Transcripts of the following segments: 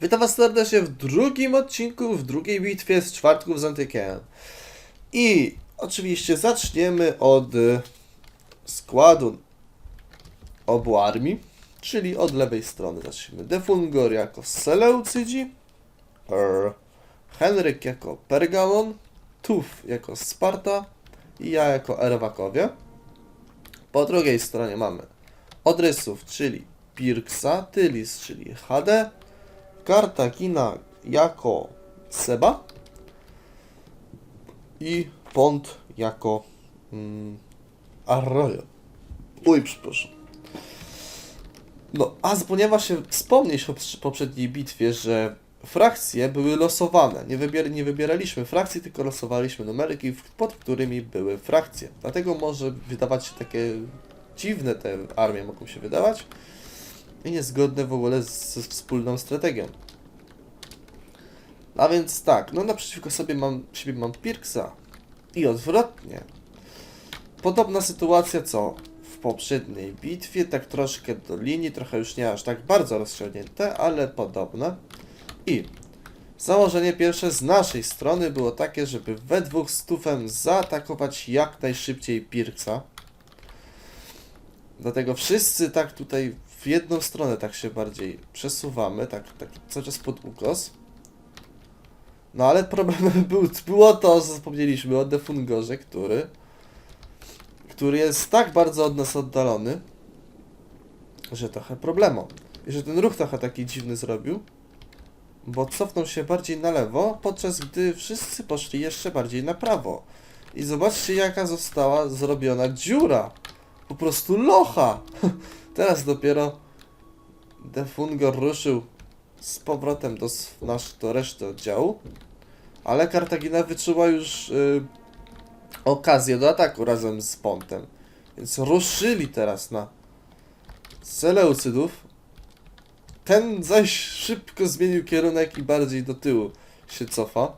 Witam Was serdecznie w drugim odcinku, w drugiej bitwie z czwartków z Antykiem. I oczywiście zaczniemy od y, składu obu armii, czyli od lewej strony zaczniemy. Defungor jako Seleucydzi, er, Henryk jako Pergamon, Tuf jako Sparta i ja jako Erwakowie. Po drugiej stronie mamy Odrysów, czyli Pirksa, Tylis, czyli HD, Kartagina jako Seba i Pont jako mm, Arroyo. Uj, przepraszam. No, a ponieważ się wspomnieć poprze- poprzedniej bitwie, że frakcje były losowane. Nie, wybier nie wybieraliśmy frakcji, tylko losowaliśmy numeryki, w- pod którymi były frakcje. Dlatego może wydawać się takie dziwne te armie mogą się wydawać i niezgodne w ogóle z, z wspólną strategią. A więc tak, no naprzeciwko sobie mam, siebie mam Pirksa i odwrotnie. Podobna sytuacja co w poprzedniej bitwie, tak troszkę do linii, trochę już nie aż tak bardzo rozciągnięte, ale podobne. I założenie pierwsze z naszej strony było takie, żeby we dwóch z Tufem zaatakować jak najszybciej Pirksa. Dlatego wszyscy tak tutaj w jedną stronę tak się bardziej przesuwamy, tak, tak cały czas pod ukos. No ale problemem był, było to, że zapomnieliśmy o Defungorze, który, który jest tak bardzo od nas oddalony, że trochę problemu. I że ten ruch trochę taki dziwny zrobił, bo cofnął się bardziej na lewo, podczas gdy wszyscy poszli jeszcze bardziej na prawo. I zobaczcie jaka została zrobiona dziura. Po prostu locha. Teraz dopiero Defungor ruszył z powrotem do, nasz, do reszty oddziału, ale Kartagina wyczuła już y, okazję do ataku razem z Pontem. Więc ruszyli teraz na Seleucydów. Ten zaś szybko zmienił kierunek i bardziej do tyłu się cofa.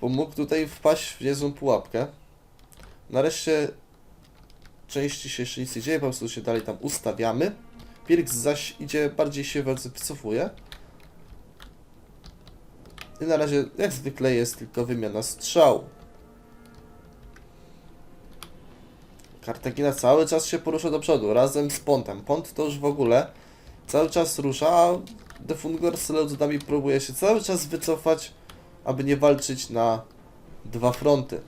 Bo mógł tutaj wpaść w niezłą pułapkę. Nareszcie części się jeszcze nic nie dzieje, po prostu się dalej tam ustawiamy. Pirks zaś idzie, bardziej się wycofuje. I na razie, jak zwykle, jest tylko wymiana strzału. Kartagina cały czas się porusza do przodu, razem z Pontem. Pont to już w ogóle cały czas rusza, a Defungor z próbuje się cały czas wycofać, aby nie walczyć na dwa fronty.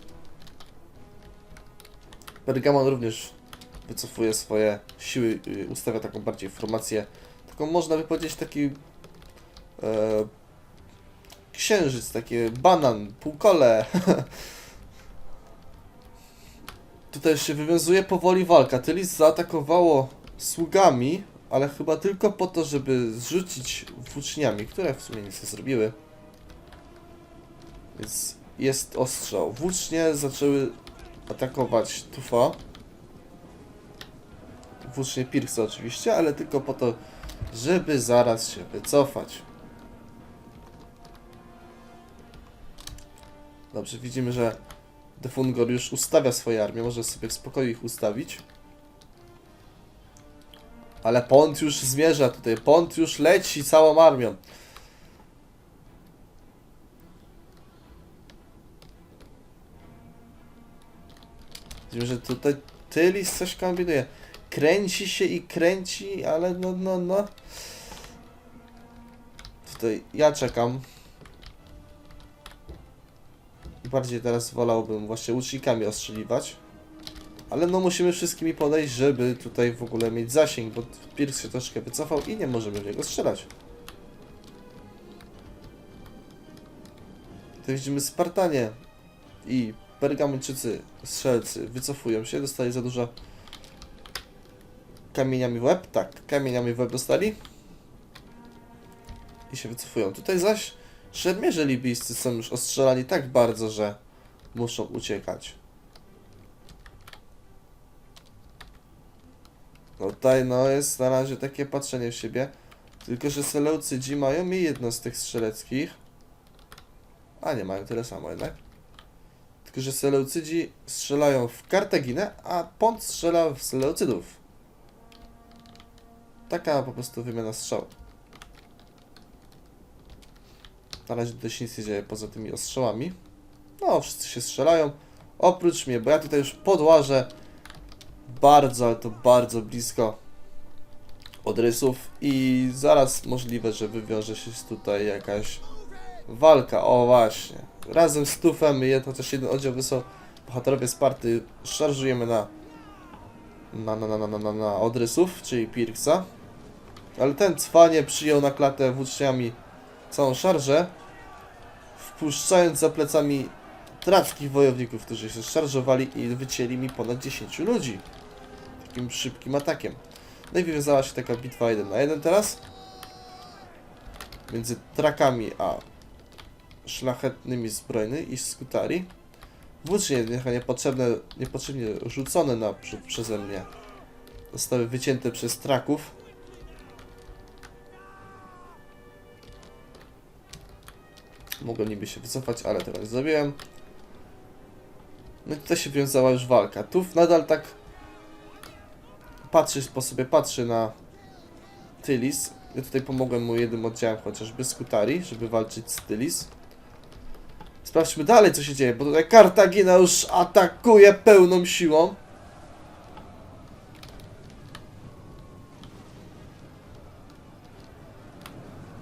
Pergamon również wycofuje swoje siły, y, ustawia taką bardziej formację, taką można by powiedzieć taki e, księżyc, takie banan, półkole. Tutaj się wywiązuje powoli walka. Tylis zaatakowało sługami, ale chyba tylko po to, żeby zrzucić włóczniami, które w sumie nic nie zrobiły. Więc jest ostrzał. Włócznie zaczęły atakować Tufa. Włócznie Pirksa oczywiście, ale tylko po to, żeby zaraz się wycofać. Dobrze, widzimy, że Defungor już ustawia swoje armię, może sobie w spokoju ich ustawić. Ale Pont już zmierza tutaj, Pont już leci całą armią. Widzimy, że tutaj Tylis coś kombinuje. Kręci się i kręci, ale no, no, no. Tutaj ja czekam. Bardziej teraz wolałbym właśnie łucznikami ostrzeliwać. Ale no musimy wszystkimi podejść, żeby tutaj w ogóle mieć zasięg, bo Pierce się troszkę wycofał i nie możemy w niego strzelać. Tutaj widzimy Spartanie i Pergamończycy, strzelcy wycofują się, dostali za dużo kamieniami w łeb. Tak, kamieniami w łeb dostali. I się wycofują. Tutaj zaś szermierze libijscy są już ostrzelani tak bardzo, że muszą uciekać. No tutaj no jest na razie takie patrzenie w siebie. Tylko, że Seleucydzi mają i jedno z tych strzeleckich. A nie, mają tyle samo jednak. Tylko, że Seleucydzi strzelają w Kartaginę, a Pont strzela w Seleucydów. Taka po prostu wymiana strzał. Na razie tutaj się nic nie dzieje poza tymi ostrzałami. No, wszyscy się strzelają. Oprócz mnie, bo ja tutaj już podłażę bardzo, ale to bardzo blisko od rysów i zaraz możliwe, że wywiąże się tutaj jakaś walka. O właśnie. Razem z Tufem i chociaż jeden oddział wysłał bohaterowie Sparty szarżujemy na na, na, na, na, na, na, odrysów, czyli Pirksa. Ale ten cwanie przyjął na klatę włóczniami całą szarżę, wpuszczając za plecami trawskich wojowników, którzy się szarżowali i wycięli mi ponad 10 ludzi. Takim szybkim atakiem. No i wywiązała się taka bitwa 1 na 1 teraz. Między trakami a szlachetnymi zbrojny i skutari. Włócznie trochę niepotrzebne, niepotrzebnie rzucone naprzód przeze mnie. Zostały wycięte przez traków. Mogłem niby się wycofać, ale tego nie zrobiłem. No i tutaj się wiązała już walka. Tu nadal tak patrzy, po sobie patrzy na Tylis. Ja tutaj pomogłem mu jednym oddziałem chociażby Skutari, żeby walczyć z Tylis. Sprawdźmy dalej, co się dzieje, bo tutaj Kartagina już atakuje pełną siłą.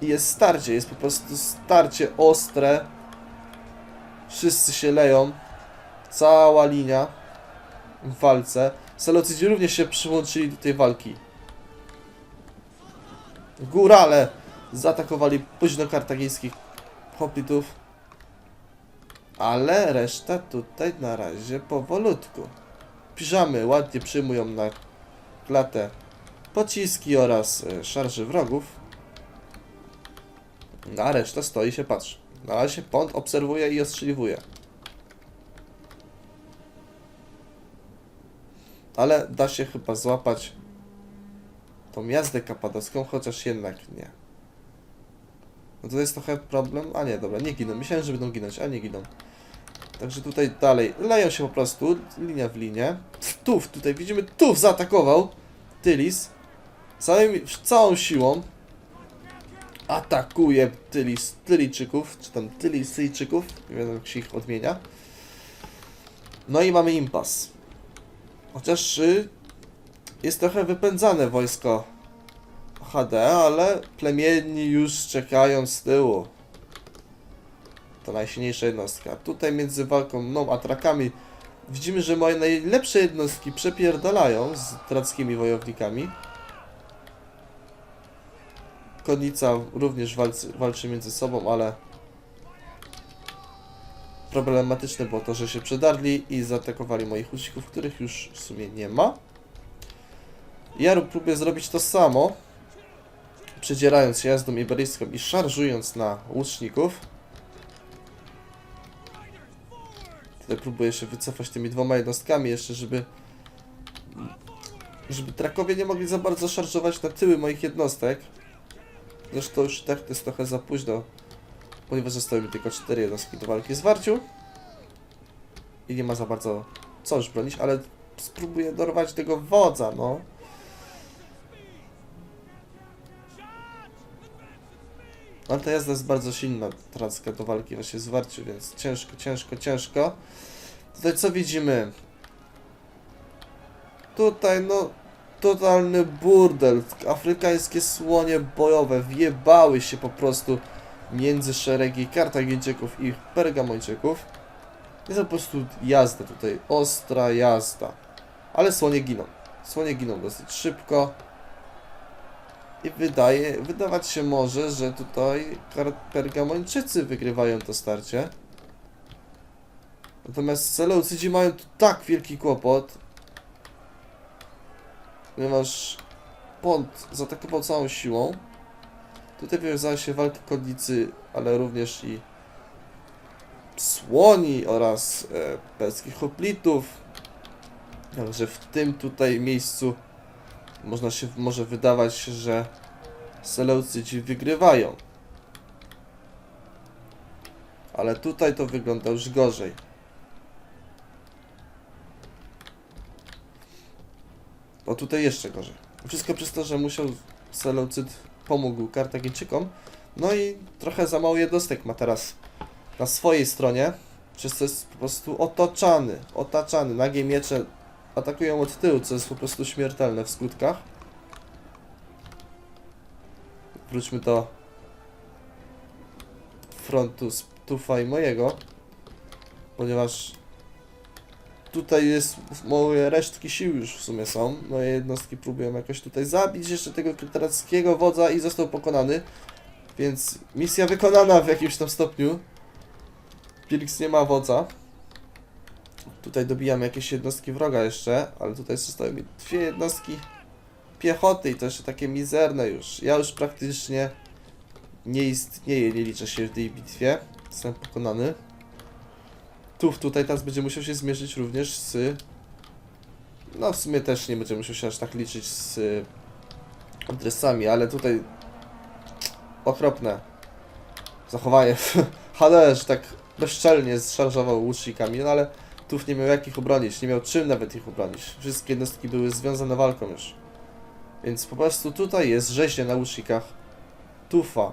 I jest starcie, jest po prostu starcie ostre. Wszyscy się leją. Cała linia w walce. Seleucydzi również się przyłączyli do tej walki. Górale zaatakowali późno kartagińskich hoplitów. Ale reszta tutaj na razie powolutku. Piżamy ładnie przyjmują na klatę pociski oraz e, szarże wrogów. No, A reszta stoi się patrzy. Na razie Pont obserwuje i ostrzeliwuje. Ale da się chyba złapać tą jazdę kapadowską, chociaż jednak nie. No to jest trochę problem. A nie, dobra, nie giną. Myślałem, że będą ginąć, a nie giną. Także tutaj dalej leją się po prostu, linia w linię. Tuf, tutaj widzimy, Tuf zaatakował Tylis całym, całą siłą. Atakuje Tylis, Tylijczyków, czy tam Tylisyjczyków, nie wiem jak się ich odmienia. No i mamy impas. Chociaż y, jest trochę wypędzane wojsko HD, ale plemienni już czekają z tyłu. To najsilniejsza jednostka. Tutaj między walką mną a trakami widzimy, że moje najlepsze jednostki przepierdalają z trackimi wojownikami. Konnica również walczy, walczy między sobą, ale problematyczne było to, że się przedarli i zaatakowali moich łuczników, których już w sumie nie ma. Ja próbuję zrobić to samo, przedzierając się jazdą iberyjską i szarżując na łuczników. Próbuję się wycofać tymi dwoma jednostkami jeszcze, żeby żeby trakowie nie mogli za bardzo szarżować na tyły moich jednostek. Zresztą już tak to jest trochę za późno, ponieważ zostały mi tylko cztery jednostki do walki z Warciu. I nie ma za bardzo co już bronić, ale spróbuję dorwać tego wodza, no. Ale ta jazda jest bardzo silna, transka do walki właśnie z Warciu, więc ciężko, ciężko, ciężko. Tutaj co widzimy? Tutaj no totalny burdel. Afrykańskie słonie bojowe wjebały się po prostu między szeregi Kartagińczyków i Pergamończyków. Jest po prostu jazda tutaj, ostra jazda. Ale słonie giną. Słonie giną dosyć szybko. I wydaje, wydawać się może, że tutaj Pergamończycy wygrywają to starcie. Natomiast Seleucydzi mają tu tak wielki kłopot, ponieważ Pont zaatakował całą siłą. Tutaj wywiązała się walka konnicy, ale również i słoni oraz e, perskich hoplitów. Także w tym tutaj miejscu można się może wydawać, że Seleucydzi wygrywają. Ale tutaj to wygląda już gorzej. O tutaj jeszcze gorzej. Wszystko przez to, że musiał Seleucyd pomógł Kartagińczykom. No i trochę za mało jednostek ma teraz na swojej stronie, przez co jest po prostu otoczany, otaczany. Nagie miecze atakują od tyłu, co jest po prostu śmiertelne w skutkach. Wróćmy do frontu z Tufa i mojego, ponieważ tutaj jest moje resztki sił już w sumie są. Moje jednostki próbują jakoś tutaj zabić jeszcze tego krytarackiego wodza i został pokonany. Więc misja wykonana w jakimś tam stopniu. Pilix nie ma wodza. Tutaj dobijamy jakieś jednostki wroga jeszcze, ale tutaj zostały mi dwie jednostki piechoty i to jeszcze takie mizerne już. Ja już praktycznie nie istnieję, nie liczę się w tej bitwie. Zostałem pokonany. Tu, tutaj teraz będzie musiał się zmierzyć również z... No w sumie też nie będzie musiał się aż tak liczyć z adresami, ale tutaj okropne zachowanie. Że tak bezczelnie zszarżował łucznikami, no ale Tuf nie miał jak ich obronić, nie miał czym nawet ich obronić. Wszystkie jednostki były związane walką już. Więc po prostu tutaj jest rzeźnia na łucznikach Tufa,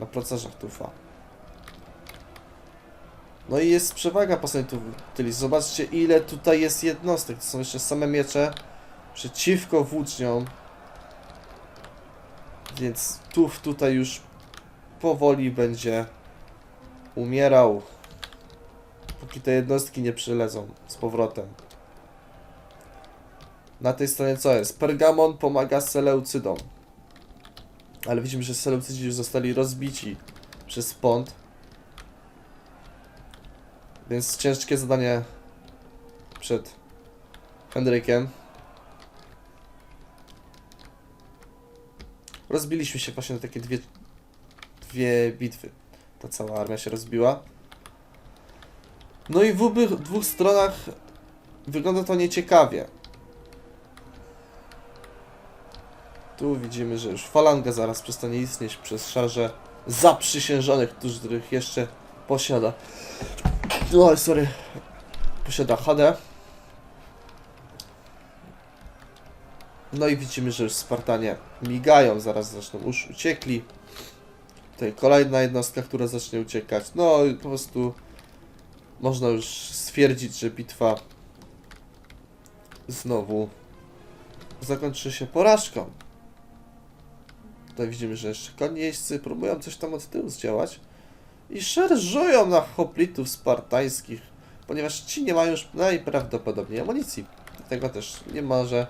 na procerzach Tufa. No i jest przewaga po stronie. Zobaczcie ile tutaj jest jednostek. To są jeszcze same miecze przeciwko włóczniom. Więc Tuf tutaj już powoli będzie umierał. Póki te jednostki nie przylezą z powrotem. Na tej stronie co jest? Pergamon pomaga Seleucydom. Ale widzimy, że Seleucydzi już zostali rozbici przez Pont. Więc ciężkie zadanie przed Henrykiem. Rozbiliśmy się właśnie na takie dwie, dwie bitwy. Ta cała armia się rozbiła. No i w obydwu dwóch stronach wygląda to nieciekawie. Tu widzimy, że już falanga zaraz przestanie istnieć przez szarże zaprzysiężonych, których jeszcze posiada. Oj, sorry. Posiada HD. No i widzimy, że już Spartanie migają, zaraz zresztą już uciekli. Tutaj kolejna jednostka, która zacznie uciekać. No i po prostu można już stwierdzić, że bitwa znowu zakończy się porażką. Tutaj widzimy, że jeszcze konieźdźcy próbują coś tam od tyłu zdziałać i szarżują na hoplitów spartańskich, ponieważ ci nie mają już najprawdopodobniej amunicji. Dlatego też nie może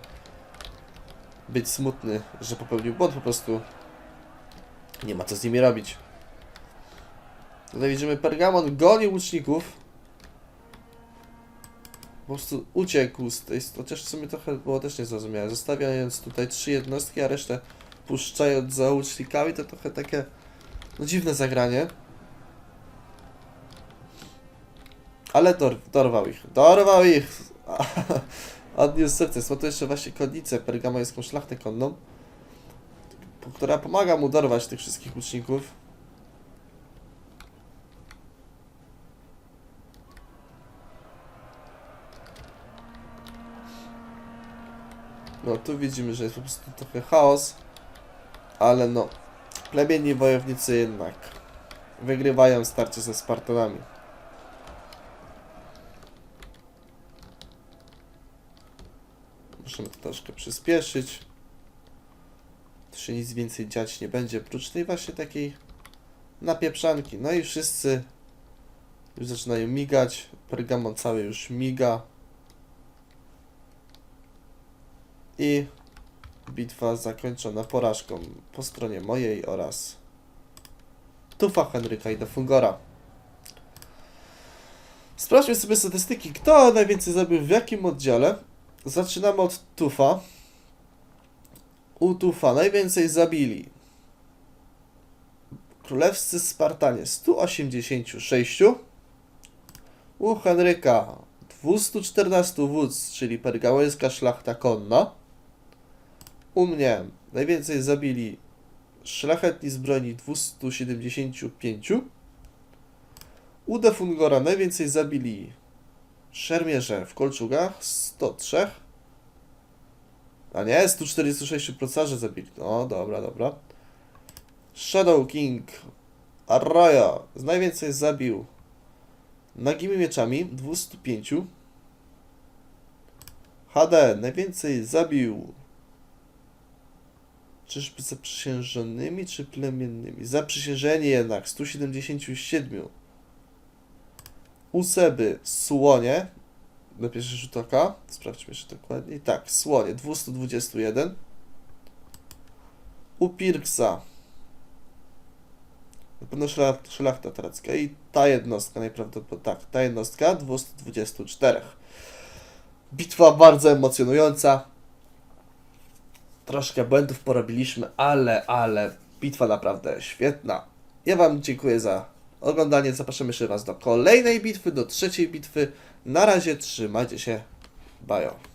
być smutny, że popełnił błąd, po prostu nie ma co z nimi robić. Tutaj widzimy Pergamon goni łuczników. Prostu uciekł z tej, chociaż w sumie trochę było też niezrozumiałe. Zostawiając tutaj trzy jednostki, a resztę puszczając za łucznikami, to trochę takie no dziwne zagranie. Ale dor dorwał ich. Dorwał ich! Odniósł sukces. Ma tu jeszcze właśnie konnicę pergamońską szlachtę konną, która pomaga mu dorwać tych wszystkich łuczników. No tu widzimy, że jest po prostu trochę chaos, ale no, plemienni wojownicy jednak wygrywają starcie ze Spartanami. Możemy to troszkę przyspieszyć. Tu się nic więcej dziać nie będzie, prócz tej właśnie takiej napieprzanki. No i wszyscy już zaczynają migać. Pergamon cały już miga. I bitwa zakończona porażką po stronie mojej oraz Tufa Henryka i Defungora. Sprawdźmy sobie statystyki. Kto najwięcej zabił w jakim oddziale? Zaczynamy od Tufa. U Tufa najwięcej zabili królewscy Spartanie 186. U Henryka 214 wódz, czyli pergamońska szlachta konna. U mnie najwięcej zabili szlachetni z broni 275. U Defungora najwięcej zabili szermierze w kolczugach 103. A nie, 146 procarzy zabili. No, dobra, dobra. Shadow King Arroyo najwięcej zabił nagimi mieczami 205. HD najwięcej zabił czyżby zaprzysiężonymi czy plemiennymi? Zaprzysiężeni jednak 177. U Seby słonie na pierwszy rzut oka. Sprawdźmy jeszcze dokładniej. Tak, słonie 221. U Pirksa na pewno szlach- szlachta tarecka i ta jednostka najprawdopodobniej, tak, ta jednostka 224. Bitwa bardzo emocjonująca. Troszkę błędów porobiliśmy, ale, ale bitwa naprawdę świetna. Ja Wam dziękuję za oglądanie. Zapraszam jeszcze Was do kolejnej bitwy, do trzeciej bitwy. Na razie trzymajcie się. Bajo.